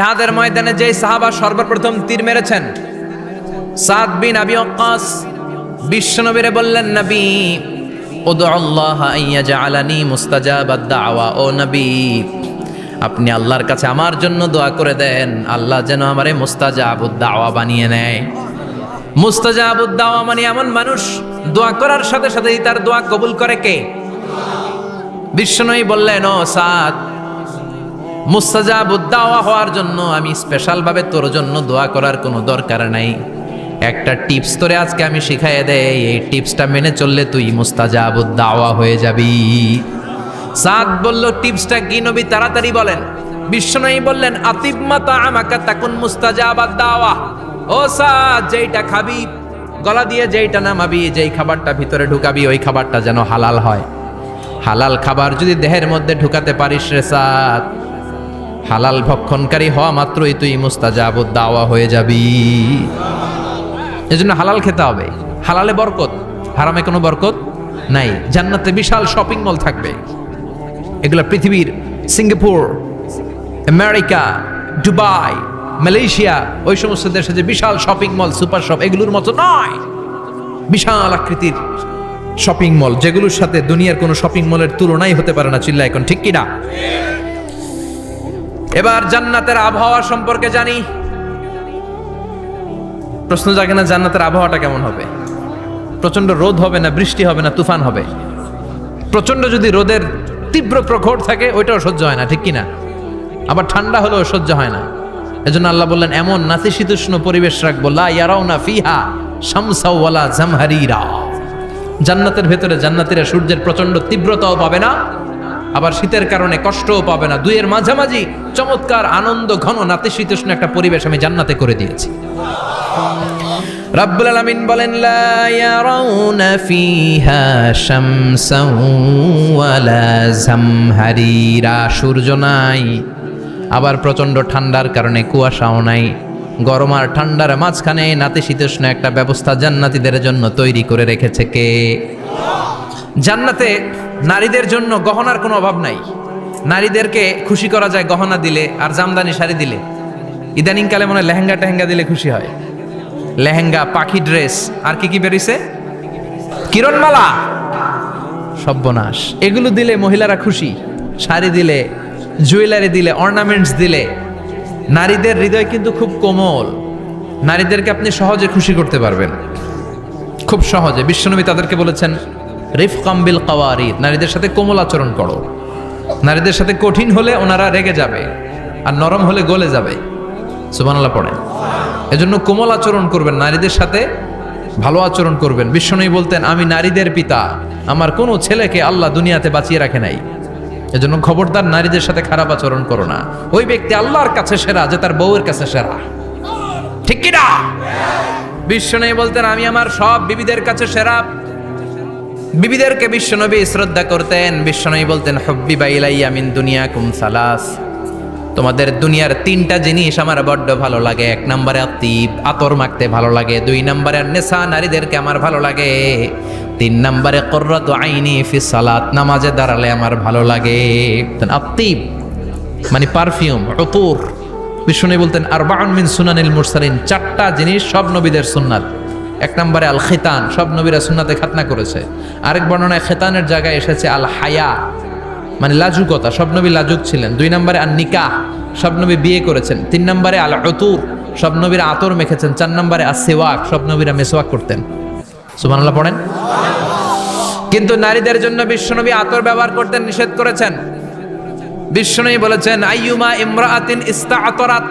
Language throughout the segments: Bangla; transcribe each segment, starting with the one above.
ইহাদের ময়দানে যে সাহাবা সর্বপ্রথম তীর মেরেছেন, সাদ বিন আবি ওয়াক্কাস বিশ্বনবীরে বললেন, নবী আপনি আল্লাহর কাছে আমার জন্য দোয়া করে দেন, আল্লাহ যেন আমারে মুস্তাজাবুদ দাওয়া বানিয়ে নেয়। মুস্তাজাবুদ দাওয়া মানে এমন মানুষ, দোয়া করার সাথে সাথেই তার দোয়া কবুল করে কে? বিশ্বনবী বললেন, ও সাদ মুস্তাজাবুদ দাওয়া হওয়ার জন্য আমি স্পেশালভাবে তোর জন্য দোয়া করার কোনো দরকার নাই। একটা টিপস তোরে আজকে আমি শিখাইয়ে দেই, এই টিপসটা মেনে চললে তুই মুস্তাজাবুদ দাওয়া হয়ে যাবি। সাদ বলল, টিপসটা কি নবী? তাড়াতাড়ি বলেন। বিশ্বনবী বললেন আতিব মাতা আমাকা তাকুন মুস্তাজাবাদ দাওয়া ও সাদ, যেইটা খাবি, গলা দিয়ে যেইটা নামাবি, যেই খাবারটা ভিতরে ঢুকাবি, ওই খাবারটা যেন হালাল হয়। হালাল খাবার যদি দেহের মধ্যে ঢুকাতে পারিস রে সাদ হালাল ভক্ষণকারী হওয়া মাত্রই তুই মুস্তাজাবুদ দাওয়া হয়ে যাবি। এজন্য হালাল খেতে হবে। হালালে বরকত। হারামে কোনো বরকত নাই। জান্নাতে বিশাল শপিং মল থাকবে। এগুলো পৃথিবীর সিঙ্গাপুর, আমেরিকা, দুবাই, মালয়েশিয়া, ওই সমস্ত দেশে যে বিশাল শপিং মল সুপার শপ এগুলোর মতো নয়। বিশাল আকৃতির শপিং মল যেগুলোর সাথে দুনিয়ার কোনো শপিং মলের তুলনাই হতে পারে না চিল্লা এখন ঠিক কিনা? এবার জান্নাতের আবহাওয়া সম্পর্কে জানি। প্রশ্ন জাগে না জান্নাতের আবহাওয়াটা কেমন হবে? প্রচণ্ড রোদ হবে না বৃষ্টি হবে না তুফান হবে? প্রচণ্ড যদি রোদের তীব্র প্রখর থাকে, ওইটাও সহ্য হয় না, ঠিক কিনা? আবার ঠান্ডা হলেও সহ্য হয় না। এজন্য আল্লাহ বললেন, এমন নাতিশীতোষ্ণ পরিবেশ রাখব, লা ফিহা শামসাও ওয়ালা জামহারিরা। জান্নাতের ভেতরে জান্নাতীরা সূর্যের প্রচণ্ড তীব্রতাও পাবে না আবার শীতের কারণে কষ্টও পাবে না। দুইয়ের মাঝামাঝি চমৎকার আনন্দ, ঘন নাতিশীতোষ্ণ একটা পরিবেশ আমি জান্নাতে করে দিয়েছি। রাব্বুল আলামিন বলেন, লা ইয়ারাউনা ফিহা শামসাও ওয়ালা জামহারিরা। সূর্য নাই, আবার প্রচণ্ড ঠান্ডার কারণে কুয়াশাও নাই। গরম আর ঠান্ডার মাঝখানে নাতিশীতোষ্ণ একটা ব্যবস্থা জান্নাতীদের জন্য তৈরি করে রেখেছে কে? জান্নাতে নারীদের জন্য গহনার কোনো অভাব নাই। নারীদেরকে খুশি করা যায় গহনা দিলে আর জামদানি শাড়ি দিলে। ইদানিংকালে মনে হয় লেহেঙ্গা টেহেঙ্গা দিলে খুশি হয়। লেহেঙ্গা, পাখি ড্রেস, আর কি কি বেরিয়েছে? কিরণমালা। সব্যনাশ। এগুলো দিলে মহিলারা খুশি। শাড়ি দিলে, জুয়েলারি দিলে, অর্নামেন্টস দিলে। নারীদের হৃদয় কিন্তু খুব কোমল। নারীদেরকে আপনি সহজে খুশি করতে পারবেন। খুব সহজে। বিশ্বনবী তাদেরকে বলেছেন রিফ কাম্বিল কাওয়ারি নারীদের সাথে কোমল আচরণ করো। নারীদের সাথে কঠিন হলে ওনারা রেগে যাবে আর নরম হলে গলে যাবে। সুবহানাল্লাহ পড়েন। এজন্য কোমল আচরণ করবেন, নারীদের সাথে ভালো আচরণ করবেন। বিশ্বনবী বলতেন, আমি নারীদের পিতা, আমার কোনো ছেলেকে আল্লাহ দুনিয়াতে বাঁচিয়ে রাখে নাই। এজন্য খবরদার নারীদের সাথে খারাপ আচরণ করো না। ওই ব্যক্তি আল্লাহর কাছে সেরা, যে তার বউয়ের কাছে সেরা। ঠিক কিনা বিশ্বনবী বলতেন, আমি আমার সব বিবিদের কাছে সেরা বিবিদেরকে বিশ্বনবী শ্রদ্ধা করতেন। বিশ্বনবী বলতেন হব্বি বাইলাইয়া মিন দুনিয়া কুম সালাস। তোমাদের দুনিয়ার তিনটা জিনিস আমার বড্ড ভালো লাগে। এক নম্বরে আতিব, আতর মাখতে ভালো লাগে। দুই নম্বরে নেশা নারীদেরকে আমার ভালো লাগে। তিন নম্বরে কর্রত আইনি ফি সালাত, নামাজে দাঁড়ালে আমার ভালো লাগে। আতিব মানে পারফিউম অতুর বিষ্ণু বলতেন আর বাউন মিন সুনানিল মুরসালিন। চারটা জিনিস সব নবীদের সুন্নাত। এক নম্বরে আল খেতান সব নবীরা সুন্নাতে খাতনা করেছে। আরেক বর্ণনায় খেতানের জায়গায় এসেছে আল হায়া মানে লাজুকতা, সব নবী লাজুক ছিলেন। দুই নম্বরে আর নিকাহ সব নবী বিয়ে করেছেন। তিন নম্বরে আল অতুর সব নবীরা আতর মেখেছেন। চার নম্বরে আর সেওয়াক সব নবীরা মেসোয়াক করতেন। সুবহানাল্লাহ, পড়েন? কিন্তু নারীদের জন্য বিশ্বনবী আতর ব্যবহার করতে নিষেধ করেছেন। বিশ্বনবী বলেছেন, আইয়ুমা ইমরাআতিন ইস্তাআতরাত।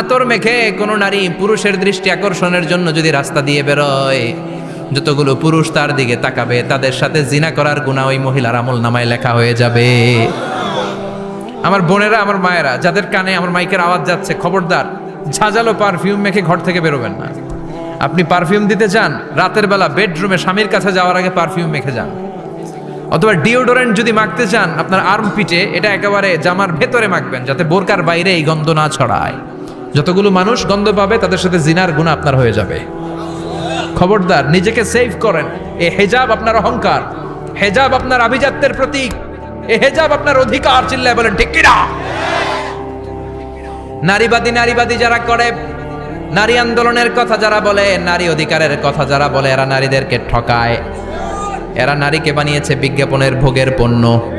আতর মেখে কোনো নারী পুরুষের দৃষ্টি আকর্ষণের জন্য যদি রাস্তা দিয়ে বেরোয়, যতগুলো পুরুষ তার দিকে তাকাবে, তাদের সাথে জিনা করার গুণা ওই মহিলার আমল নামায় লেখা হয়ে যাবে। আমার বোনেরা, আমার মায়েরা, যাদের কানে আমার মাইকের আওয়াজ যাচ্ছে, খবরদার, ঝাঁঝালো পারফিউম মেখে ঘর থেকে বেরোবেন না। আপনি পারফিউম দিতে চান, রাতের বেলা বেডরুমে স্বামীর কাছে যাওয়ার আগে পারফিউম মেখে যান। অথবা ডিওডোরেন্ট যদি মাখতে চান, আপনার আর্ম পিটে এটা একেবারে জামার ভেতরে মাখবেন, যাতে বোরকার বাইরে এই গন্ধ না ছড়ায়। যতগুলো মানুষ গন্ধ পাবে, তাদের সাথে জিনার গুণ আপনার হয়ে যাবে। খবরদার, নিজেকে সেভ করেন। এ হেজাব আপনার অহংকার। হেজাব আপনার আভিজাত্যের প্রতীক। এ হেজাব আপনার অধিকার, চিল্লায় বলেন, ঠিক কিনা? নারীবাদী নারীবাদী যারা করে, নারী আন্দোলনের কথা যারা বলে, নারী অধিকারের কথা যারা বলে, এরা নারীদেরকে ঠকায়। এরা নারীকে বানিয়েছে বিজ্ঞাপনের ভোগের পণ্য।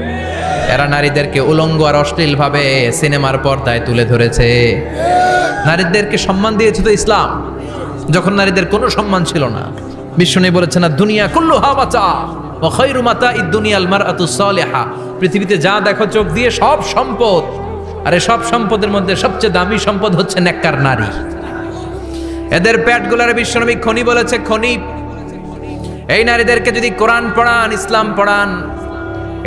এরা নারীদেরকে উলঙ্গ আর অশ্লীলভাবে সিনেমার পর্দায় তুলে ধরেছে। নারীদেরকে সম্মান দিয়েছে তো ইসলাম, যখন নারীদের কোনো সম্মান ছিল না। বিষ্ণু বলেছে না দুনিয়া কুল্লু হাবাচা ও খৈরু মাতা ই দুনিয়াল মার সালেহা। পৃথিবীতে যা দেখো চোখ দিয়ে সব সম্পদ, আরে সব সম্পদের মধ্যে সবচেয়ে দামি সম্পদ হচ্ছে নেককার নারী। এদের পেটগুলার বিশ্বনবী খনি বলেছে, খনি, এই নারীদেরকে যদি কোরআন পড়ান, ইসলাম পড়ান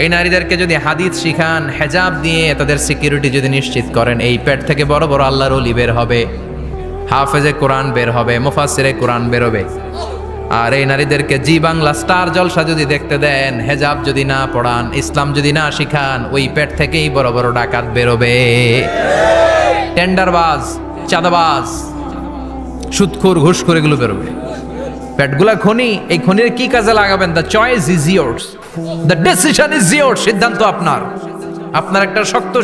এই নারীদেরকে যদি হাদিস শিখান, হেজাব দিয়ে তাদের সিকিউরিটি যদি নিশ্চিত করেন, এই পেট থেকে বড় বড় আল্লাহর অলি বের হবে, হাফেজে কোরআন বের হবে মুফাসিরে কোরআন বেরোবে। আর এই নারীদেরকে জি বাংলা স্টার জলসা যদি দেখতে দেন, হেজাব যদি না পড়ান, ইসলাম যদি না শিখান, ওই পেট থেকেই বড় বড় ডাকাত বেরোবে। টেন্ডারবাজ, চাঁদাবাজ সুদখোর ঘুষখোর এগুলো বেরোবে। পেটগুলা খনি, এই খনির কি কাজে লাগাবেন? The choice is yours the decision is yours সিদ্ধান্ত আপনার। আপনার একটা শক্ত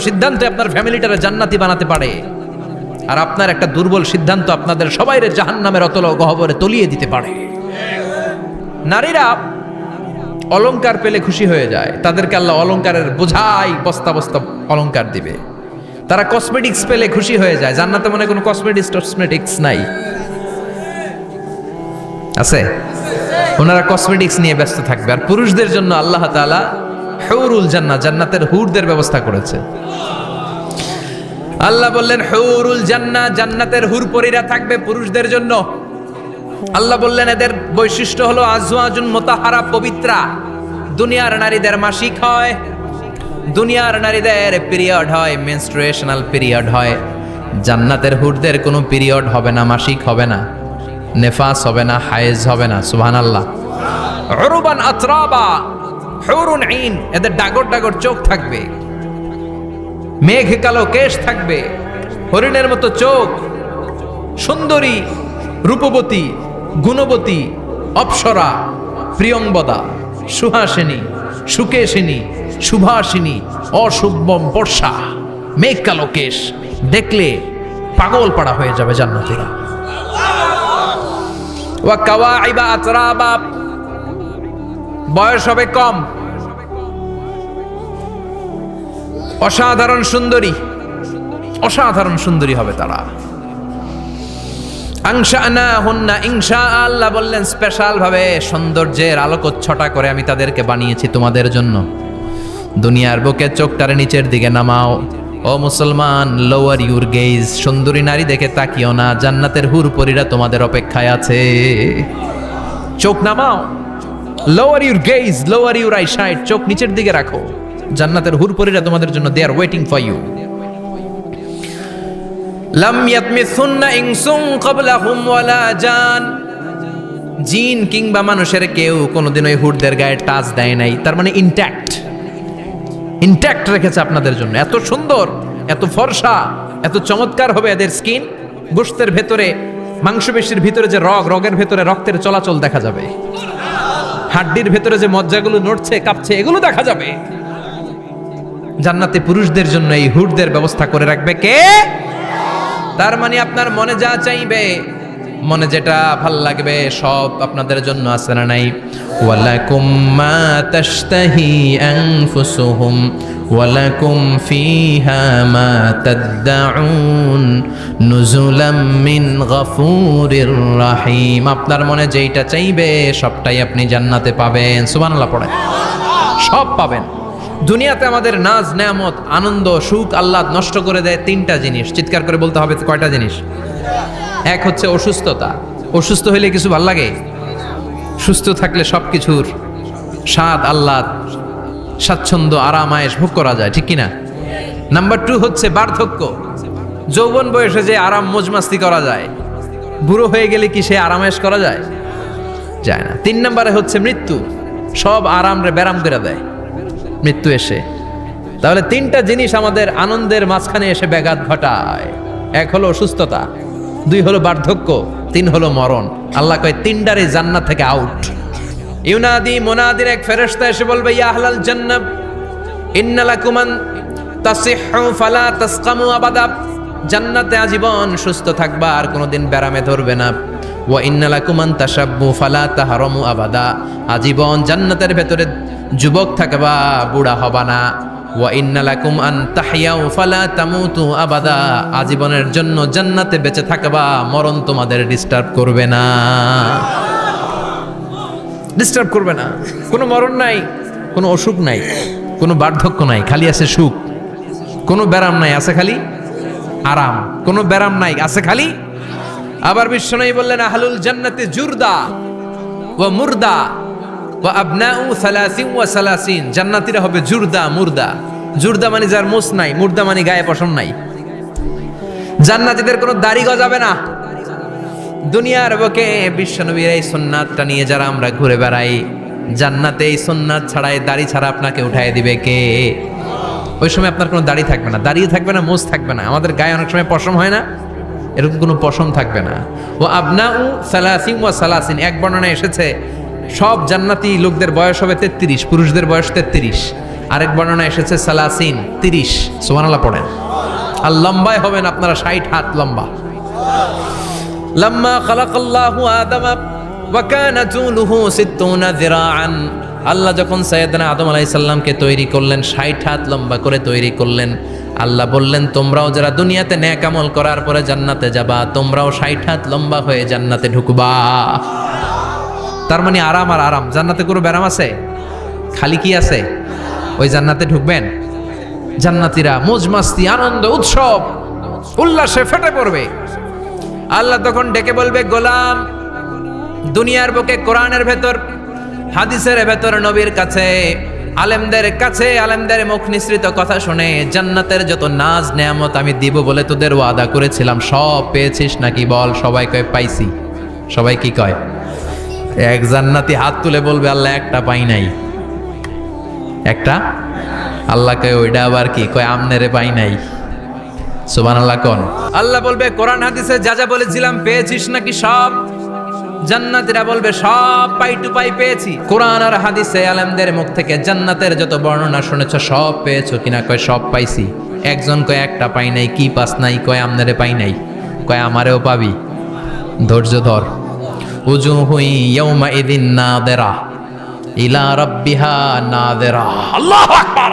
আপনার ফ্যামিলিটারে জান্নাতি বানাতে পারে। আর আপনার একটা দুর্বল সিদ্ধান্ত আপনাদের সবাইরে জাহান্নামের অতল গহবরে তলিয়ে দিতে পারে। নারীরা অলংকার পেলে খুশি হয়ে যায়। তাদেরকে আল্লাহ অলংকারের বোঝাই বস্তা বস্তা অলংকার দিবে। তারা কসমেটিক্স পেলে খুশি হয়ে যায়। জান্নাতে মনে কোনো কসমেটিক্স টসমেটিক্স নাই। আছে? ওনারা কসমেটিক্স নিয়ে ব্যস্ত থাকবে। আর পুরুষদের জন্য আল্লাহ তাআলা হৌরুল জান্নাত, জান্নাতের হুরদের ব্যবস্থা করেছে। আল্লাহ বললেন, হৌরুল জান্নাত, জান্নাতের হুর পরীরা থাকবে পুরুষদের জন্য। আল্লাহ বললেন, এদের বৈশিষ্ট্য হলো আজওয়াজুন মোতাহারা পবিত্রা। দুনিয়ার নারীদের মাসিক হয়, দুনিয়ার নারীদের পিরিয়ড হয় মেনস্ট্রুয়েশনাল পিরিয়ড হয়। জান্নাতের হুরদের কোনো পিরিয়ড হবে না, মাসিক হবে না। নেফাস হবে না, হায়েজ হবে না সুবহান আল্লাহ এদের ডাগর ডাগর চোখ থাকবে। মেঘ কালো কেশ থাকবে, হরিণের মতো চোখ, সুন্দরী, রূপবতী, গুণবতী, অপ্সরা প্রিয়ংবদা সুহাসিনী, সুকেশিনী সুভাষিনী অশুভম বর্ষা। মেঘ কালো কেশ, দেখলে পাগল পাড়া হয়ে যাবে জান্নাতীরা। ওয়া কাওয়াইবা আতরাবা। বয়স হবে কম। অসাধারণ সুন্দরী। অসাধারণ সুন্দরী হবে তারা। আল্লাহ বললেন স্পেশাল ভাবে সৌন্দর্যের আলোকচ্ছটা করে আমি তাদেরকে বানিয়েছি তোমাদের জন্য। দুনিয়ার বুকে চোখটারে নিচের দিকে নামাও। ও মুসলমান লোয়ার ইউর গেইজ সুন্দরী নারী দেখে তাকিও না, জান্নাতের হুর পরীরা তোমাদের অপেক্ষায় আছে। চোখ নামাও। Lower your gaze lower your eyesight চোখ নিচের দিকে রাখো। জান্নাতের হুরপরীরা তোমাদের জন্য they are waiting for you লাম ইয়াতমিসুন্না ইনসুন ক্বাবলাহুম ওয়ালা জান। জিন কিংবা মানুষের কেউ কোনোদিন ওই হুডদের গায়ে টাচ দেয় নাই। তার মানে ইনট্যাক্ট ইনট্যাক্ট রেখেছে আপনাদের জন্য। এত সুন্দর, এত ফর্সা, এত চমৎকার হবে এদের স্কিন গোশতের ভেতরে, মাংসপেশির ভিতরে যে রগ, রগের ভেতরে রক্তের চলাচল দেখা যাবে। হাড্ডির ভেতরে যে মজ্জাগুলো নড়ছে, কাঁপছে, এগুলো দেখা যাবে। জান্নাতে পুরুষদের জন্য এই হুডদের ব্যবস্থা করে রাখবে কে? তার মানে আপনার মনে যা চাইবে মনে যেটা ভালো লাগবে, সব আপনাদের জন্য আছে না নাই? ওয়ালাকুম মা তাশতাহি আনফুসুহুম, ওয়ালাকুম ফিহা মা তাদদাউন, নুজুলাম মিন গফুরির রাহিম। আপনার মনে যেইটা চাইবে, সবটাই আপনি জান্নাতে পাবেন। সুবহানাল্লাহ পড়ে সব পাবেন। দুনিয়াতে আমাদের নাজ, নেয়ামত, আনন্দ, সুখ, আহ্লাদ নষ্ট করে দেয় তিনটা জিনিস। চিৎকার করে বলতে হবে কয়টা জিনিস? এক হচ্ছে অসুস্থতা। অসুস্থ হইলে কিছু ভালো লাগে? সুস্থ থাকলে সব কিছুর স্বাদ, আহ্লাদ, স্বাচ্ছন্দ্য, আরাম আয়েস ভোগ করা যায়, ঠিক কিনা? নাম্বার টু হচ্ছে বার্ধক্য। যৌবন বয়সে যে আরাম, মজমাস্তি করা যায়, বুড়ো হয়ে গেলে কি সে আরামায়েশ করা যায়? যায় না। তিন নম্বরে হচ্ছে মৃত্যু। সব আরাম রে ব্যারাম করে দেয়। মৃত্যু এসে। তাহলে তিনটা জিনিস আমাদের আনন্দের মাঝখানে এসে ব্যাঘাত ঘটায়। এক হলো অসুস্থতা। দুই হলো বার্ধক্য, তিন হলো মরণ। আল্লাহ কয় তিনটারে জান্নাত থেকে আউট ইউনাদি মোনাদির এক ফেরেশতা এসে বলবে, ইয়া আহলাল জান্নাত ইন্নালাকুমান তাসিহু ফালা তাসকামু আবাদা। জান্নাতে আজীবন সুস্থ থাকবা, আর কোনোদিন ব্যারামে ধরবে না। ওয়া ইন্নালাকুমান তাসাব্বু ফালা তাহারমু আবাদা। আজীবন জান্নাতের ভেতরে যুবক থাকবা, বুড়া হবা না। আবাদা। আজীবনের জন্য জান্নাতে বেঁচে থাকবা, মরণ তোমাদের ডিস্টার্ব করবে না। ডিস্টার্ব করবে না। কোনো মরণ নাই, কোনো অসুখ নাই, কোনো বার্ধক্য নাই, খালি আছে সুখ। কোনো ব্যারাম নাই, আছে খালি আরাম। কোনো ব্যারাম নাই, আছে খালি আবার বিশ্বনবী বললেন, আহলুল জান্নাতে জুরদা ও মুরদা। ওয়া আবনাউ সালাসিন ওয়া সালাসিন। জান্নাতীরা হবে জুরদা, মুরদা। জুরদা মানে যার মুস নাই, মুর্দা মানে গায়ে পশম নাই। জান্নাতীদের কোনো দাড়ি গজাবে না। দুনিয়ার বুকে বিশ্বনবীর এই সুন্নাতটা নিয়ে যারা আমরা ঘুরে বেড়াই, জান্নাতে এই সুন্নাত ছাড়াই দাড়ি ছাড়া আপনাকে উঠাই দিবে কে? ওই সময় আপনার কোনো দাড়ি থাকবে না। দাড়িও থাকবে না মোজ থাকবে না। আমাদের গায়ে অনেক সময় পশম হয় না, এরকম কোনো পশম থাকবে না। ও আবনা উ সালাসিন ও সালাসিন। এক বর্ণনা এসেছে সব জান্নাতি লোকদের বয়স হবে তেত্রিশ, পুরুষদের বয়স তেত্রিশ। আরেক বর্ণনা এসেছে সালাসিন, তিরিশ। সোমানাল্লাহ পড়েন। আর লম্বায় হবেন আপনারা ষাট হাত লম্বা। লম্বা খালাকাল্লাহু আদামা ওয়াকানা জুলুহু সিত্তুনা যিরাআন। আল্লাহ যখন সৈয়দনা আদম আলাইসাল্লামকে তৈরি করলেন, ষাট হাত লম্বা করে তৈরি করলেন, আল্লাহ বললেন, তোমরাও যারা দুনিয়াতে ন্যাক আমল করার পরে জান্নাতে যাবা, তোমরাও ষাট হাত লম্বা হয়ে জান্নাতে ঢুকবা। তার মানে আরাম আর আরাম। জান্নাতে কোনো ব্যারাম আছে? খালি কি আছে? ওই জান্নাতে ঢুকবেন? জান্নাতীরা মোজ মাস্তি আনন্দ, উৎসব, উল্লাসে ফেটে পড়বে। আল্লাহ তখন ডেকে বলবে, গোলাম, দুনিয়ার বুকে কোরআনের ভেতর, হাদিসের ভেতর, নবীর কাছে, আলেমদের কাছে, আলেমদের মুখ নিঃসৃত কথা শুনে জান্নাতের যত নাজ, নেয়ামত আমি দিব বলে তোদের ওয়াদা করেছিলাম, সব পেয়েছিস নাকি বল? সবাই কয়, পাইছি। সবাই কি কয়? এক জান্নাতি হাত তুলে বলবে, আল্লাহ, একটা পাই নাই। একটা? আল্লাহ কয়, ওইটা আবার কি? কয়, আমনেরে পাই নাই। সুবান আল্লাহ কোন? আল্লাহ বলবে, কোরআন, হাদিসে যা যা বলেছিলাম পেয়েছিস নাকি সব? জান্নাতীরা বলবে, সব পাই টু পাই পেয়েছি। কোরআন আর হাদিসে আলেমদের মুখ থেকে জান্নাতের যত বর্ণনা শুনেছ, সব পেয়েছ কিনা? কয়, সব পাইছি। একজন কয়, একটা পাই নাই। কি পাস নাই? কয়, আমনারে পাই নাই। কয়, আমারেও পাবি। ধৈর্য ধর। উজু হুই ইয়ৌমা ইদিন না দেরা ইলা রব্বিহা না দেরা আল্লাহ আকবার।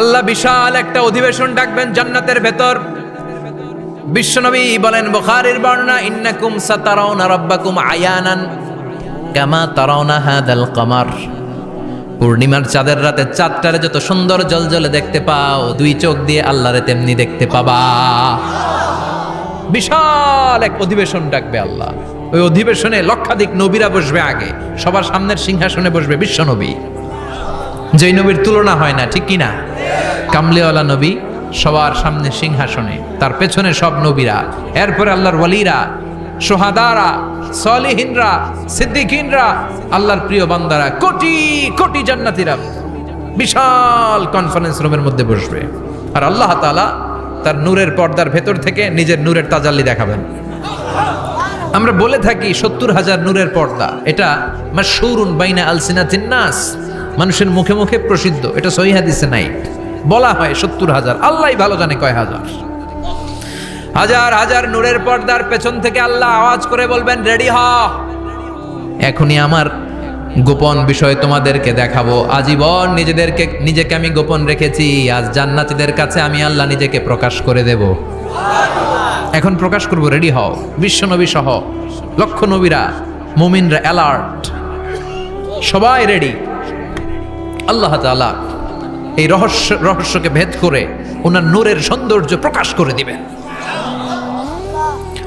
আল্লাহ বিশাল একটা অধিবেশন ডাকবেন জান্নাতের ভেতর। বিশ্বনবী বলেন বুখারীর বর্ণনা ইন্নাকুম সাতারাউনা রাব্বাকুম আয়ানান কামা তারাউনা হাদাল কমার। পূর্ণিমার চাঁদের রাতে চাঁদটারে যত সুন্দর জলজলে দেখতে পাও দুই চোখ দিয়ে আল্লাহরে তেমনি দেখতে পাবা। বিশাল এক অধিবেশন ডাকবে আল্লাহ। ওই অধিবেশনে লক্ষাধিক নবীরা বসবে আগে, সবার সামনের সিংহাসনে বসবে বিশ্বনবী যেই নবীর তুলনা হয় না, ঠিক কিনা? কামলিওয়ালা নবী সবার সামনে সিংহাসনে, তার পেছনে সব নবীরা, এরপরে আল্লাহর ওয়ালিরা, সোহাদারা, সলিহিনরা, সিদ্দিকিনরা, আল্লাহর প্রিয় বান্দারা, কোটি কোটি জান্নাতিরা বিশাল কনফারেন্স রুমের মধ্যে বসবে। আর আল্লাহ তাআলা তার নূরের পর্দার ভেতর থেকে নিজের নূরের তাজাল্লি দেখাবেন। আমরা বলে থাকি সত্তর হাজার নূরের পর্দা। এটা মাশহুরুন বাইনা আলসিনাতিন নাস। মানুষের মুখে মুখে প্রসিদ্ধ। এটা সহি হাদিসে নাই। বলা হয় সত্তর হাজার। আল্লাহ ভালো জানে কয় হাজার। হাজার হাজার নূরের পর্দার পেছন থেকে আল্লাহ আওয়াজ করে বলবেন রেডি হ। এখনই আমার গোপন বিষয় তোমাদেরকে দেখাবো। আজীবন নিজেদেরকে নিজেকে আমি গোপন রেখেছি। আজ জান্নাতীদের কাছে আমি আল্লাহ নিজেকে প্রকাশ করে দেব। এখন প্রকাশ করব, রেডি হও। বিশ্বনবী সহ লক্ষ নবীরা, মুমিনরা অ্যালার্ট সবাই রেডি। আল্লাহ তাআলা এই রহস্য রহস্যকে ভেদ করে ওনার নূরের সৌন্দর্য প্রকাশ করে দিবেন।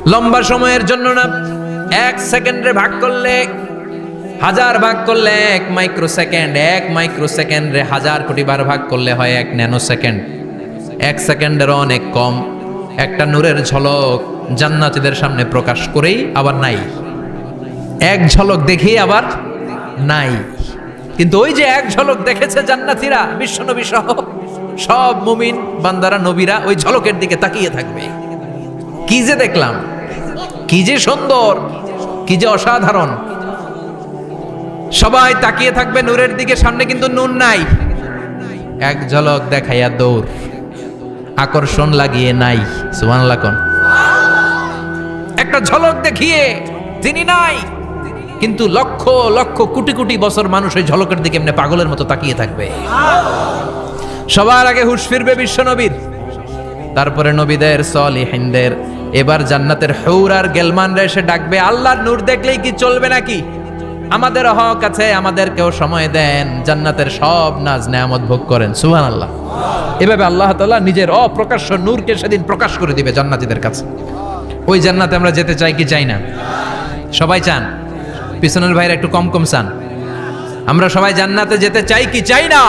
লম্বা সময়ের জন্য না, এক সেকেন্ডে ভাগ করলে হাজার ভাগ করলে এক মাইক্রো সেকেন্ড এক মাইক্রো সেকেন্ডে হাজার কোটি বার ভাগ করলে হয় এক ন্যানো সেকেন্ড এক সেকেন্ডেরও অনেক কম। একটা নূরের ঝলক জান্নাতীদের সামনে প্রকাশ করেই আবার নাই। এক ঝলক দেখেই আবার নাই। কিন্তু ওই যে এক ঝলক দেখেছে জান্নাতীরা, বিশ্বনবী সহ সব মুমিন বান্দারা, নবীরা ওই ঝলকের দিকে তাকিয়ে থাকবে। কি যে দেখলাম, কি যে সুন্দর, কি যে অসাধারণ। সবাই তাকিয়ে থাকবে নূরের দিকে, সামনে কিন্তু নুন নাই। এক ঝলক দেখাইয়া দৌড়। আকর্ষণ লাগিয়ে নাই সুমান লাকন একটা ঝলক দেখিয়ে তিনি নাই, কিন্তু লক্ষ লক্ষ কোটি কোটি বছর মানুষ ওই ঝলকের দিকে এমনি পাগলের মতো তাকিয়ে থাকবে। সবার আগে হুশ ফিরবে বিশ্ব নবীর। তারপরে নবীদের সলিহিনদের। এবার জান্নাতের হৌর আর গেলমানরা এসে ডাকবে, আল্লাহর নূর দেখলেই কি চলবে নাকি? আমাদের হক আছে, আমাদেরকেও সময় দেন। জান্নাতের সব নাজ নেয়ামত ভোগ করেন সুহান আল্লাহ এভাবে আল্লাহ তাল্লাহ নিজের অপ্রকাশ্য নূরকে সেদিন প্রকাশ করে দিবে জান্নাতিদের কাছে। ওই জান্নাতে আমরা যেতে চাই কি চাই না? সবাই চান? পিছনের ভাইরা একটু কম কম চান। আমরা সবাই জান্নাতে যেতে চাই কি চাই না?